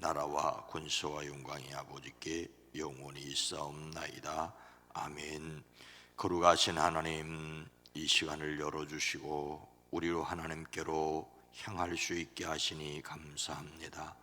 나라와 권세와 영광이 아버지께 영원히 있사옵나이다. 아멘. 거룩하신 하나님 이 시간을 열어주시고 우리로 하나님께로 향할 수 있게 하시니 감사합니다.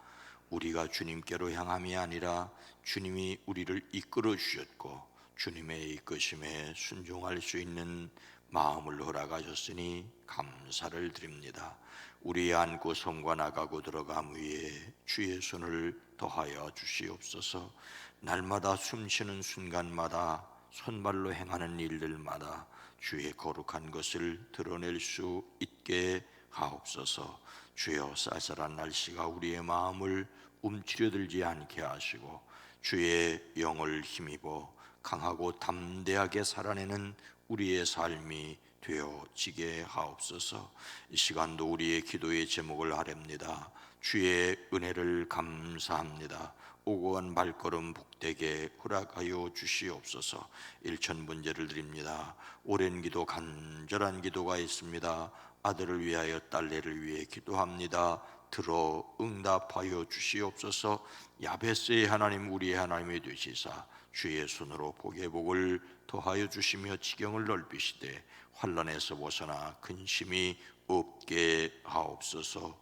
우리가 주님께로 향함이 아니라 주님이 우리를 이끌어 주셨고 주님의 이끄심에 순종할 수 있는 마음을 허락하셨으니 감사를 드립니다. 우리 안고 성과 나가고 들어감 위에 주의 손을 더하여 주시옵소서. 날마다 숨쉬는 순간마다 손발로 행하는 일들마다 주의 거룩한 것을 드러낼 수 있게 하옵소서. 주여 쌀쌀한 날씨가 우리의 마음을 움츠려들지 않게 하시고 주의 영을 힘입어 강하고 담대하게 살아내는 우리의 삶이 되어지게 하옵소서. 이 시간도 우리의 기도의 제목을 하렵니다. 주의 은혜를 감사합니다. 오고 간 발걸음 복되게 허락하여 주시옵소서. 일천 문제를 드립니다. 오랜 기도 간절한 기도가 있습니다. 아들을 위하여 딸내를 위해 기도합니다. 들어 응답하여 주시옵소서. 야베스의 하나님 우리의 하나님이 되시사 주의 손으로 복의 복을 더하여 주시며 지경을 넓히시되 환란에서 벗어나 근심이 없게 하옵소서.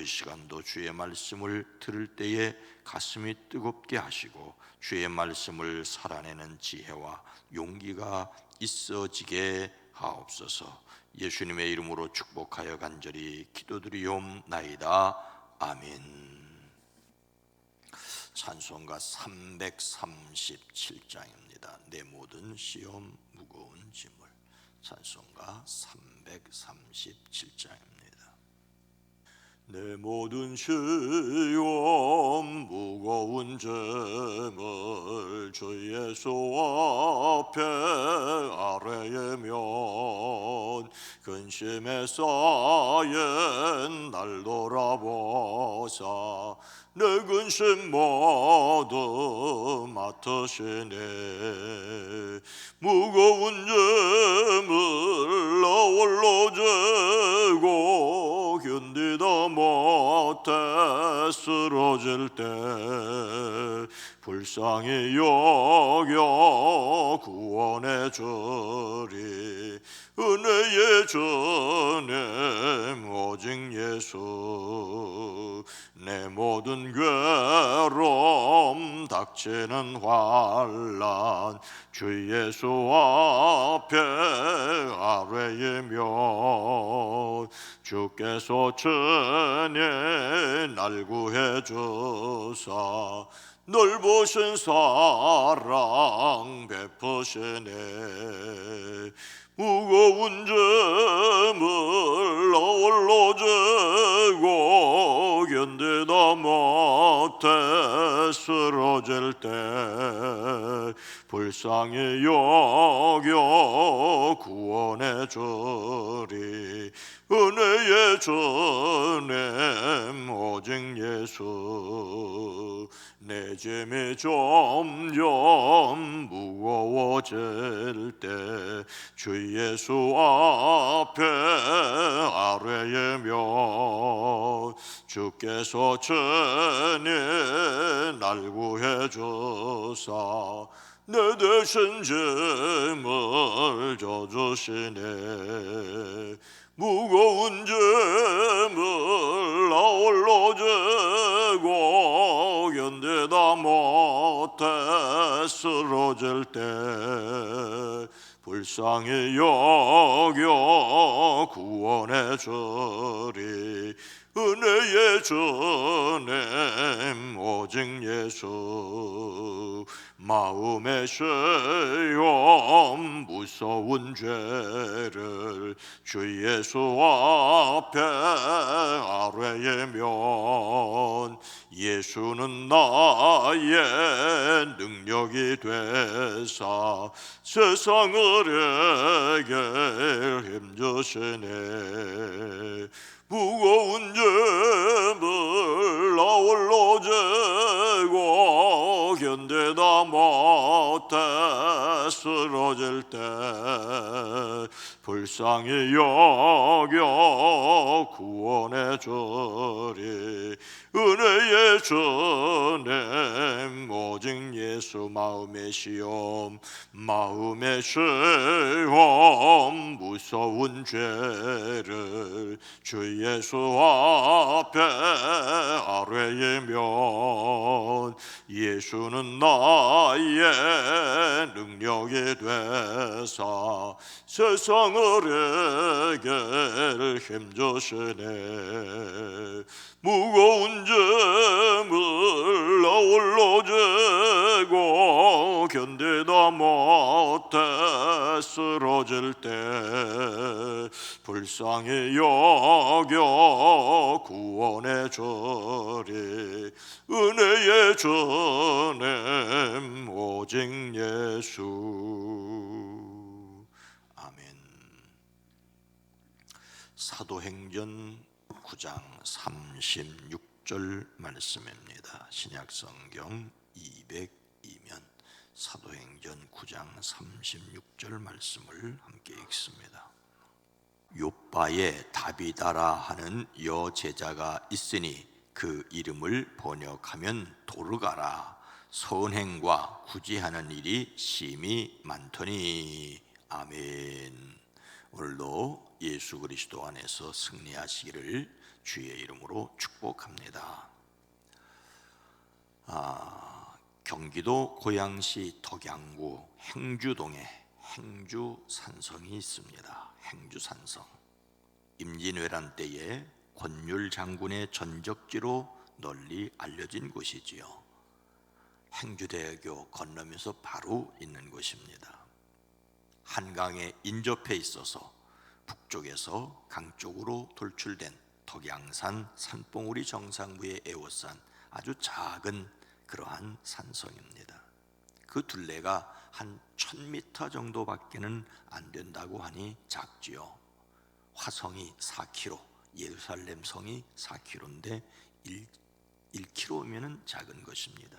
이 시간도 주의 말씀을 들을 때에 가슴이 뜨겁게 하시고 주의 말씀을 살아내는 지혜와 용기가 있어지게 하옵소서. 예수님의 이름으로 축복하여 간절히 기도드리옵나이다. 아멘. 찬송가 337장입니다. 내 모든 시험 무거운 짐을 찬송가 337장입니다. 내 모든 시험 무거운 짐을 주 예수 앞에 아래에 면 근심에 쌓인 날 돌아보사. 내 근심 모두 맡으시네. 무거운 짐을 쓰러질 때 불쌍히 여겨 구원해 주리. 은혜의 주님 오직 예수. 내 모든 괴로움 닥치는 환란. 주 예수 앞에 아뢰이며 주께서 친히 날 구해 주사 넓으신 사랑 베푸시네. 무거운 짐을 나홀로 지고 견디다 못해 쓰러질 때 불쌍히 여겨 구원해 주리 은혜의 주님 오직 예수. 내 짐이 점점 무거워질 때 주 예수 앞에 아뢰에 며 주께서 친히 날 구해 주사 내 대신 짐을 져주시네. 무거운 짐을 나 홀로 지고 견디다 못해 쓰러질 때 불쌍히 여겨 구원의 절이 은혜의 전에 오직 예수 마음의 죄염 무서운 죄를 주 예수 앞에 아뢰면 예수는 나의 능력이 되사 세상을 에게 힘주시네. 무거운 불쌍히 여겨 구원의 절이 은혜의 전에 오직 예수 마음의 시험 마음의 시험 무서운 죄를 주 예수 앞에 아뢰면 예수는 나의 능력이 되사 세상을 에게 힘주시네. 무거운 죄물 아울러 재고 견디다 못해 쓰러질 때 불쌍히 여겨 구원의 절이 은혜의 전에 오직 예수. 아멘. 사도행전 9장 36 절 말씀입니다. 신약 성경 202면 사도행전 9장 36절 말씀을 함께 읽습니다. 요바에 다비다라 하는 여 제자가 있으니 그 이름을 번역하면 도르가라 선행과 구제하는 일이 심히 많더니 아멘. 오늘도 예수 그리스도 안에서 승리하시기를 주의 이름으로 축복합니다. 아, 경기도 고양시 덕양구 행주동에 행주 산성이 있습니다. 행주 산성. 임진왜란 때에 권율 장군의 전적지로 널리 알려진 곳이지요. 행주대교 건너면서 바로 있는 곳입니다. 한강에 인접해 있어서 북쪽에서 강 쪽으로 돌출된 덕양산 산봉우리 정상부의 애호산 아주 작은 그러한 산성입니다. 그 둘레가 한 1000m 정도밖에는 안 된다고 하니 작지요. 화성이 4km, 예루살렘 성이 4km인데 1, 1km면은 작은 것입니다.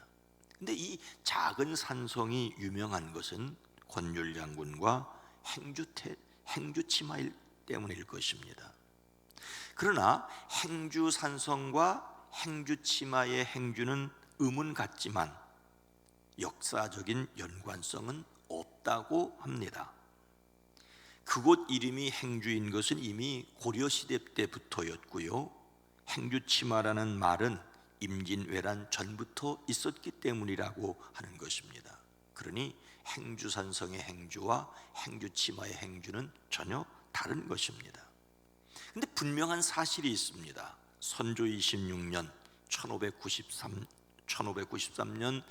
근데 이 작은 산성이 유명한 것은 권율 장군과 행주태 행주 치마일 때문일 것입니다. 그러나 행주 산성과 행주 치마의 행주는 음은 같지만 역사적인 연관성은 없다고 합니다. 그곳 이름이 행주인 것은 이미 고려 시대 때부터였고요. 행주 치마라는 말은 임진왜란 전부터 있었기 때문이라고 하는 것입니다. 그러니 행주산성의 행주와 행주치마의 행주는 전혀 다른 것입니다. 근데 분명한 사실이 있습니다. 선조 26년 1593 1593년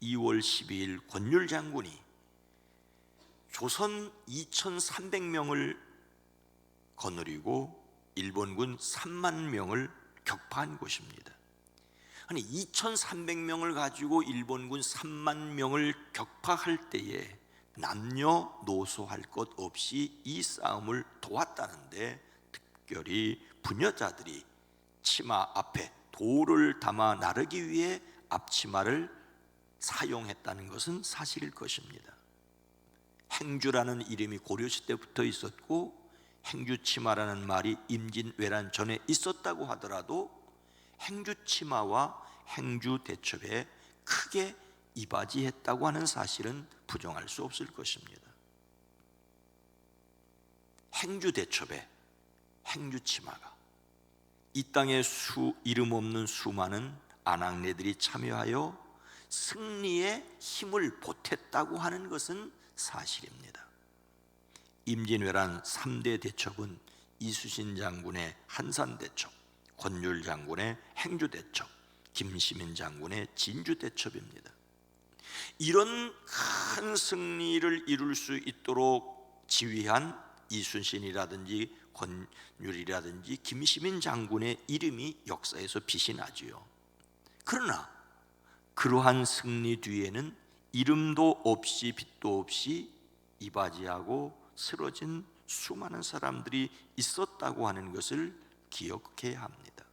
2월 12일 권율 장군이 조선 2,300명을 거느리고 일본군 3만 명을 격파한 곳입니다. 아니 2,300명을 가지고 일본군 3만 명을 격파할 때에 남녀 노소할 것 없이 이 싸움을 도왔다는데 특별히 부녀자들이 치마 앞에 돌을 담아 나르기 위해 앞치마를 사용했다는 것은 사실일 것입니다. 행주라는 이름이 고려시 때부터 있었고 행주치마라는 말이 임진왜란 전에 있었다고 하더라도 행주치마와 행주대첩에 크게 이바지했다고 하는 사실은 부정할 수 없을 것입니다. 행주대첩에 행주치마가 이 땅에 수 이름 없는 수많은 아낙네들이 참여하여 승리의 힘을 보탰다고 하는 것은 사실입니다. 임진왜란 3대 대첩은 이수신 장군의 한산 대첩, 권율 장군의 행주 대첩, 김시민 장군의 진주 대첩입니다. 이런 큰 승리를 이룰 수 있도록 지휘한 이순신이라든지 권율이라든지 김시민 장군의 이름이 역사에서 빛이 나지요. 그러나 그러한 승리 뒤에는 이름도 없이 빛도 없이 이바지하고 쓰러진 수많은 사람들이 있었다고 하는 것을 기억해야 합니다.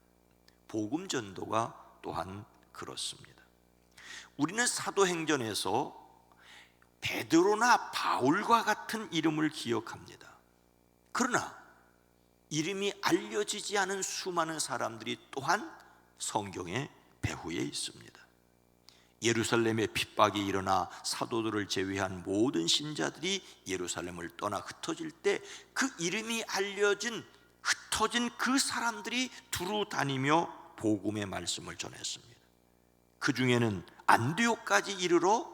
복음 전도가 또한 그렇습니다. 우리는 사도행전에서 베드로나 바울과 같은 이름을 기억합니다. 그러나 이름이 알려지지 않은 수많은 사람들이 또한 성경의 배후에 있습니다. 예루살렘에 핍박이 일어나 사도들을 제외한 모든 신자들이 예루살렘을 떠나 흩어질 때 그 이름이 알려진 흩어진 그 사람들이 두루 다니며 복음의 말씀을 전했습니다. 그 중에는 안디옥까지 이르러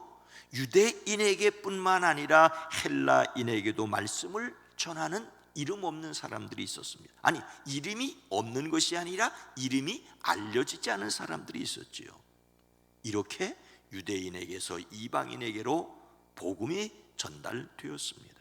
유대인에게뿐만 아니라 헬라인에게도 말씀을 전하는 이름 없는 사람들이 있었습니다. 아니, 이름이 없는 것이 아니라 이름이 알려지지 않은 사람들이 있었지요. 이렇게 유대인에게서 이방인에게로 복음이 전달되었습니다.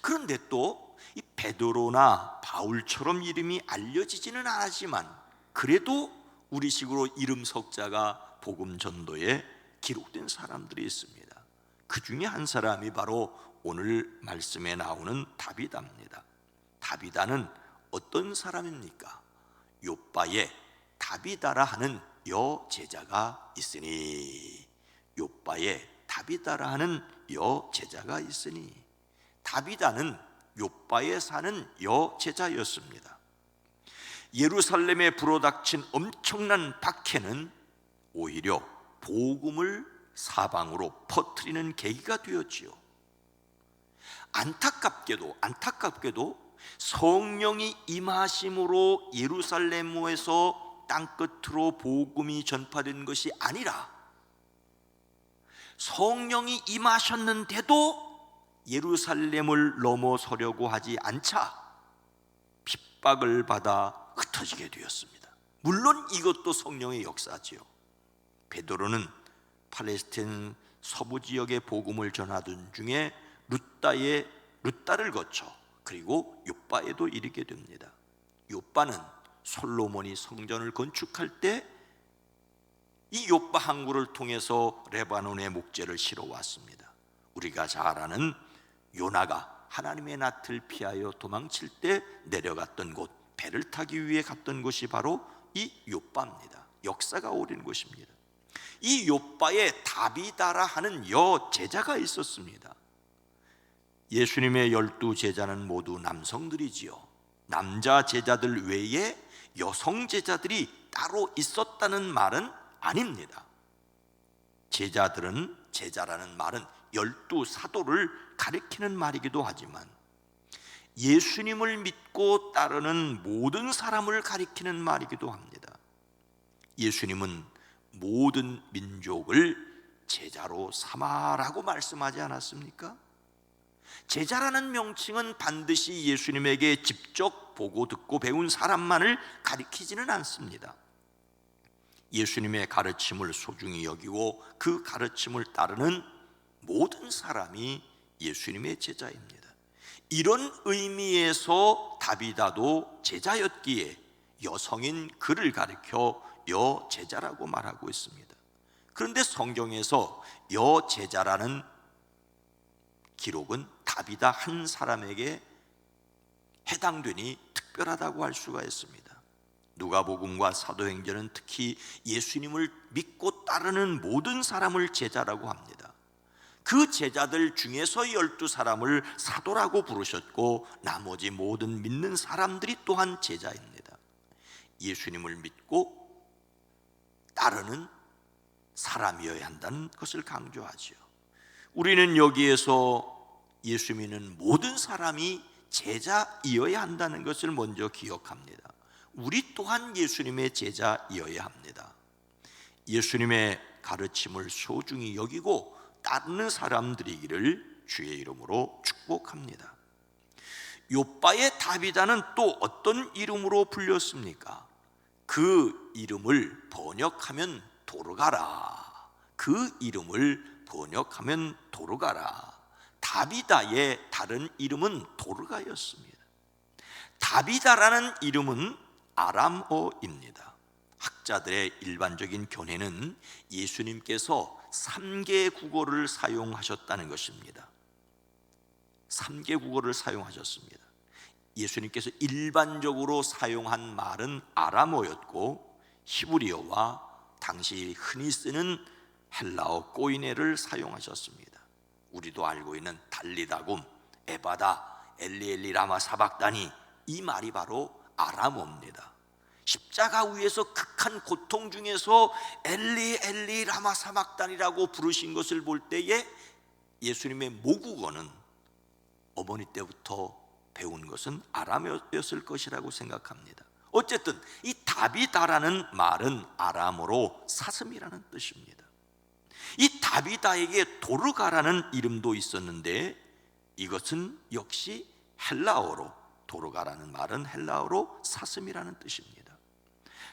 그런데 또 이 베드로나 바울처럼 이름이 알려지지는 않았지만 그래도 우리식으로 이름 석자가 복음 전도에 기록된 사람들이 있습니다. 그 중에 한 사람이 바로 오늘 말씀에 나오는 다비다입니다. 다비다는 어떤 사람입니까? 요바에 다비다라 하는 여 제자가 있으니 요바에 다비다라 하는 여 제자가 있으니 다비다는 요바에 사는 여 제자였습니다. 예루살렘에 불어닥친 엄청난 박해는 오히려 복음을 사방으로 퍼뜨리는 계기가 되었지요. 안타깝게도 안타깝게도 성령이 임하심으로 예루살렘에서 땅끝으로 복음이 전파된 것이 아니라 성령이 임하셨는데도 예루살렘을 넘어서려고 하지 않자 핍박을 받아 흩어지게 되었습니다. 물론 이것도 성령의 역사지요. 베드로는 팔레스틴 서부 지역의 복음을 전하던 중에 루따의 루따를 거쳐 그리고 요바에도 이르게 됩니다. 요바는 솔로몬이 성전을 건축할 때 이 요바 항구를 통해서 레바논의 목재를 실어 왔습니다. 우리가 잘 아는 요나가 하나님의 낯을 피하여 도망칠 때 내려갔던 곳 배를 타기 위해 갔던 곳이 바로 이 요바입니다. 역사가 오랜 곳입니다. 이 요바에 다비다라 하는 여 제자가 있었습니다. 예수님의 열두 제자는 모두 남성들이지요. 남자 제자들 외에 여성 제자들이 따로 있었다는 말은 아닙니다. 제자들은 제자라는 말은 열두 사도를 가리키는 말이기도 하지만 예수님을 믿고 따르는 모든 사람을 가리키는 말이기도 합니다. 예수님은 모든 민족을 제자로 삼아라고 말씀하지 않았습니까? 제자라는 명칭은 반드시 예수님에게 직접 보고 듣고 배운 사람만을 가리키지는 않습니다. 예수님의 가르침을 소중히 여기고 그 가르침을 따르는 모든 사람이 예수님의 제자입니다. 이런 의미에서 다비다도 제자였기에 여성인 그를 가리켜 여제자라고 말하고 있습니다. 그런데 성경에서 여제자라는 기록은 다비다 한 사람에게 해당되니 특별하다고 할 수가 있습니다. 누가복음과 사도행전은 특히 예수님을 믿고 따르는 모든 사람을 제자라고 합니다. 그 제자들 중에서 열두 사람을 사도라고 부르셨고 나머지 모든 믿는 사람들이 또한 제자입니다. 예수님을 믿고 따르는 사람이어야 한다는 것을 강조하죠. 우리는 여기에서 예수 믿는 모든 사람이 제자이어야 한다는 것을 먼저 기억합니다. 우리 또한 예수님의 제자이어야 합니다. 예수님의 가르침을 소중히 여기고 따르는 사람들이기를 주의 이름으로 축복합니다. 요빠의 다비다는 또 어떤 이름으로 불렸습니까? 그 이름을 번역하면 도르가라. 그 이름을 번역하면 도르가라. 다비다의 다른 이름은 도르가였습니다. 다비다라는 이름은 아람어입니다. 학자들의 일반적인 견해는 예수님께서 3개 국어를 사용하셨다는 것입니다. 3개 국어를 사용하셨습니다. 예수님께서 일반적으로 사용한 말은 아람어였고 히브리어와 당시 흔히 쓰는 헬라어 꼬이네를 사용하셨습니다. 우리도 알고 있는 달리다굼, 에바다, 엘리엘리 라마 사박다니 이 말이 바로 아람어입니다. 십자가 위에서 극한 고통 중에서 엘리 엘리 라마 사박단이라고 부르신 것을 볼 때에 예수님의 모국어는 어머니 때부터 배운 것은 아람어였을 것이라고 생각합니다. 어쨌든 이 다비다라는 말은 아람어로 사슴이라는 뜻입니다. 이 다비다에게 도르가라는 이름도 있었는데 이것은 역시 헬라어로 도르가라는 말은 헬라어로 사슴이라는 뜻입니다.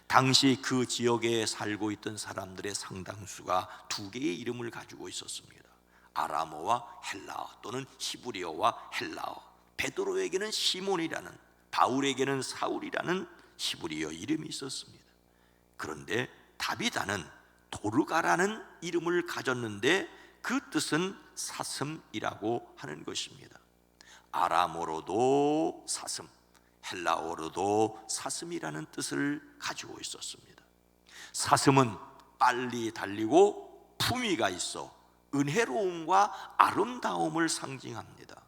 당시 그 지역에 살고 있던 사람들의 상당수가 두 개의 이름을 가지고 있었습니다. 아람어와 헬라어 또는 히브리어와 헬라어. 베드로에게는 시몬이라는 바울에게는 사울이라는 히브리어 이름이 있었습니다. 그런데 다비다는 도르가라는 이름을 가졌는데 그 뜻은 사슴이라고 하는 것입니다. 아람어로도 사슴, 헬라어로도 사슴이라는 뜻을 가지고 있었습니다. 사슴은 빨리 달리고 품위가 있어 은혜로움과 아름다움을 상징합니다.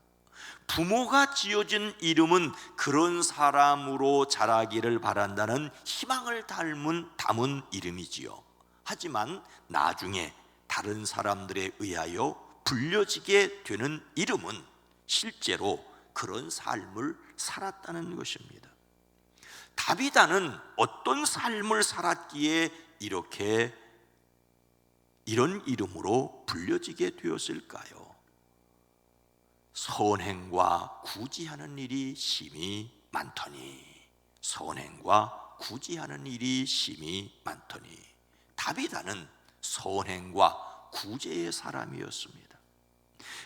부모가 지어진 이름은 그런 사람으로 자라기를 바란다는 희망을 닮은 담은 이름이지요. 하지만 나중에 다른 사람들에 의하여 불려지게 되는 이름은 실제로 그런 삶을 살았다는 것입니다. 다비다는 어떤 삶을 살았기에 이렇게 이런 이름으로 불려지게 되었을까요? 선행과 구지하는 일이 심히 많더니 선행과 구지하는 일이 심히 많더니 다비다는 선행과 구제의 사람이었습니다.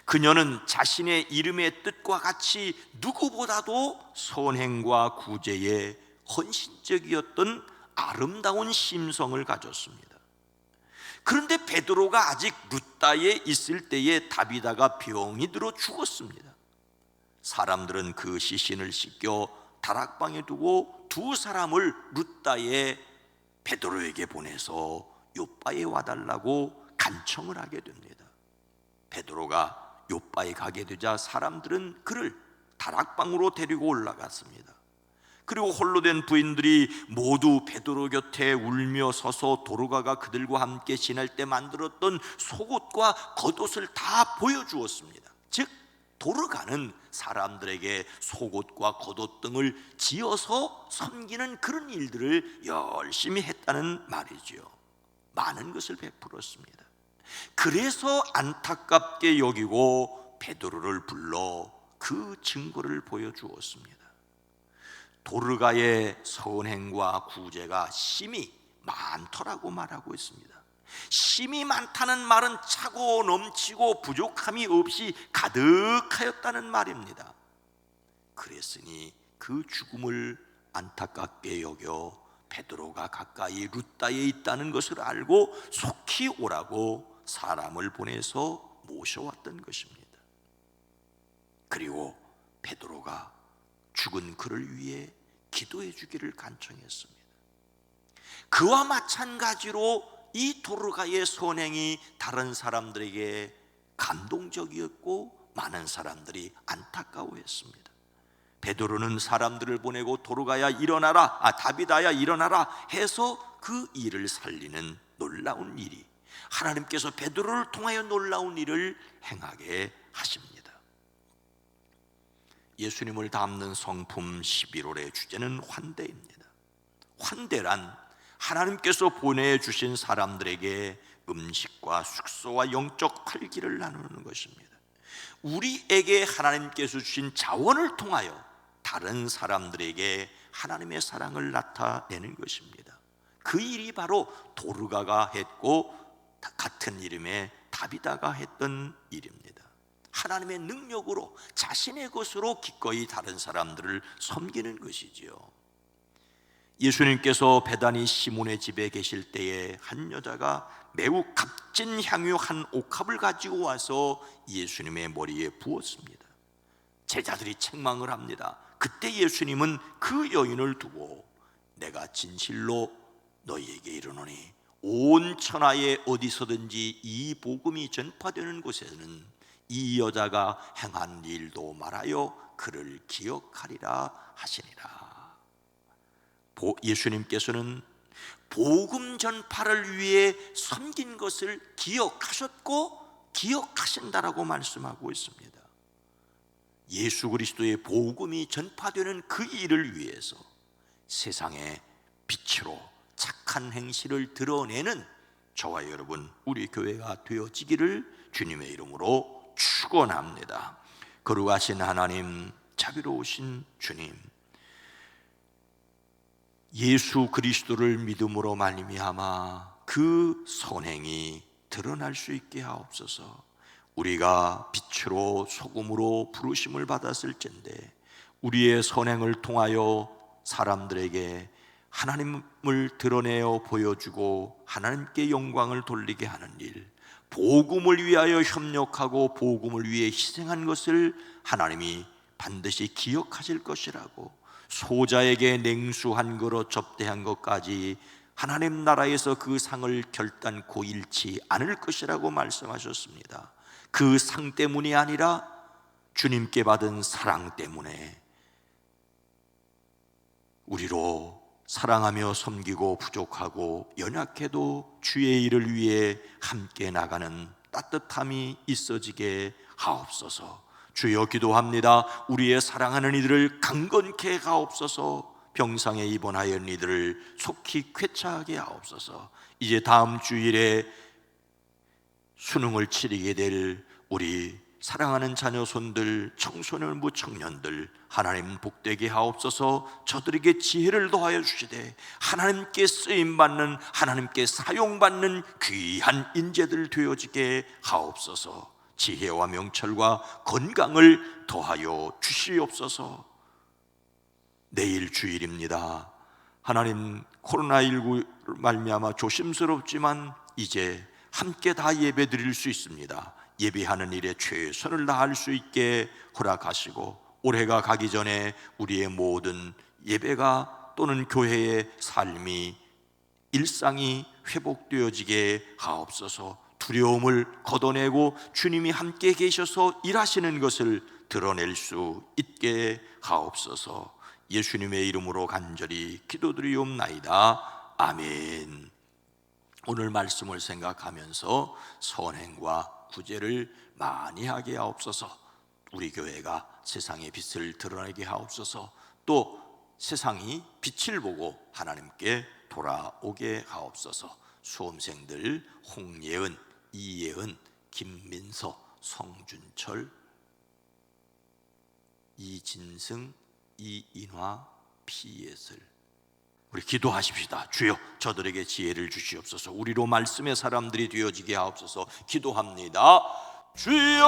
그녀는 자신의 이름의 뜻과 같이 누구보다도 선행과 구제에 헌신적이었던 아름다운 심성을 가졌습니다. 그런데 베드로가 아직 루따에 있을 때에 다비다가 병이 들어 죽었습니다. 사람들은 그 시신을 씻겨 다락방에 두고 두 사람을 루따에 베드로에게 보내서 요바에 와달라고 간청을 하게 됩니다. 베드로가 요바에 가게 되자 사람들은 그를 다락방으로 데리고 올라갔습니다. 그리고 홀로 된 부인들이 모두 베드로 곁에 울며 서서 도로가가 그들과 함께 지낼 때 만들었던 속옷과 겉옷을 다 보여주었습니다. 즉 도르가는 사람들에게 속옷과 겉옷 등을 지어서 섬기는 그런 일들을 열심히 했다는 말이지요. 많은 것을 베풀었습니다. 그래서 안타깝게 여기고 베드로를 불러 그 증거를 보여주었습니다. 도르가의 선행과 구제가 심이 많더라고 말하고 있습니다. 심이 많다는 말은 차고 넘치고 부족함이 없이 가득하였다는 말입니다. 그랬으니 그 죽음을 안타깝게 여겨 베드로가 가까이 루따에 있다는 것을 알고 속히 오라고 사람을 보내서 모셔왔던 것입니다. 그리고 베드로가 죽은 그를 위해 기도해 주기를 간청했습니다. 그와 마찬가지로 이 도르가의 선행이 다른 사람들에게 감동적이었고 많은 사람들이 안타까워했습니다. 베드로는 사람들을 보내고 도르가야 일어나라, 아 다비다야 일어나라 해서 그 일을 살리는 놀라운 일이 하나님께서 베드로를 통하여 놀라운 일을 행하게 하십니다. 예수님을 담는 성품 11월의 주제는 환대입니다. 환대란 하나님께서 보내주신 사람들에게 음식과 숙소와 영적 활기를 나누는 것입니다. 우리에게 하나님께서 주신 자원을 통하여 다른 사람들에게 하나님의 사랑을 나타내는 것입니다. 그 일이 바로 도르가가 했고 같은 이름의 다비다가 했던 일입니다. 하나님의 능력으로 자신의 것으로 기꺼이 다른 사람들을 섬기는 것이지요. 예수님께서 베다니 시몬의 집에 계실 때에 한 여자가 매우 값진 향유 한 옥합을 가지고 와서 예수님의 머리에 부었습니다. 제자들이 책망을 합니다. 그때 예수님은 그 여인을 두고 내가 진실로 너희에게 이르노니 온 천하에 어디서든지 이 복음이 전파되는 곳에는 이 여자가 행한 일도 말하여 그를 기억하리라 하시니라. 보- 예수님께서는 복음 전파를 위해 섬긴 것을 기억하셨고 기억하신다라고 말씀하고 있습니다. 예수 그리스도의 복음이 전파되는 그 일을 위해서 세상의 빛으로 착한 행실을 드러내는 저와 여러분 우리 교회가 되어지기를 주님의 이름으로 축원합니다. 거룩하신 하나님, 자비로우신 주님, 예수 그리스도를 믿음으로 말미암아 그 선행이 드러날 수 있게 하옵소서. 우리가 빛으로 소금으로 부르심을 받았을진데 우리의 선행을 통하여 사람들에게 하나님을 드러내어 보여주고 하나님께 영광을 돌리게 하는 일, 복음을 위하여 협력하고 복음을 위해 희생한 것을 하나님이 반드시 기억하실 것이라고 소자에게 냉수 한 그릇 접대한 것까지 하나님 나라에서 그 상을 결단코 잃지 않을 것이라고 말씀하셨습니다. 그 상 때문이 아니라 주님께 받은 사랑 때문에 우리로 사랑하며 섬기고 부족하고 연약해도 주의 일을 위해 함께 나가는 따뜻함이 있어지게 하옵소서. 주여 기도합니다. 우리의 사랑하는 이들을 강건케 하옵소서. 병상에 입원하여 이들을 속히 쾌차하게 하옵소서. 이제 다음 주일에 수능을 치르게 될 우리 사랑하는 자녀 손들, 청소년 무청년들 하나님 복되게 하옵소서. 저들에게 지혜를 더하여 주시되 하나님께 쓰임 받는 하나님께 사용 받는 귀한 인재들 되어지게 하옵소서. 지혜와 명철과 건강을 더하여 주시옵소서. 내일 주일입니다. 하나님 코로나19 말미암아 조심스럽지만 이제 함께 다 예배 드릴 수 있습니다. 예배하는 일에 최선을 다할 수 있게 허락하시고 올해가 가기 전에 우리의 모든 예배가 또는 교회의 삶이 일상이 회복되어지게 하옵소서. 두려움을 걷어내고 주님이 함께 계셔서 일하시는 것을 드러낼 수 있게 하옵소서. 예수님의 이름으로 간절히 기도드리옵나이다. 아멘. 오늘 말씀을 생각하면서 선행과 구제를 많이 하게 하옵소서. 우리 교회가 세상의 빛을 드러내게 하옵소서. 또 세상이 빛을 보고 하나님께 돌아오게 하옵소서. 수험생들 홍예은, 이예은, 김민서, 성준철, 이진승, 이인화, 피예슬 우리 기도하십시다. 주여 저들에게 지혜를 주시옵소서. 우리로 말씀의 사람들이 되어지게 하옵소서. 기도합니다. 주여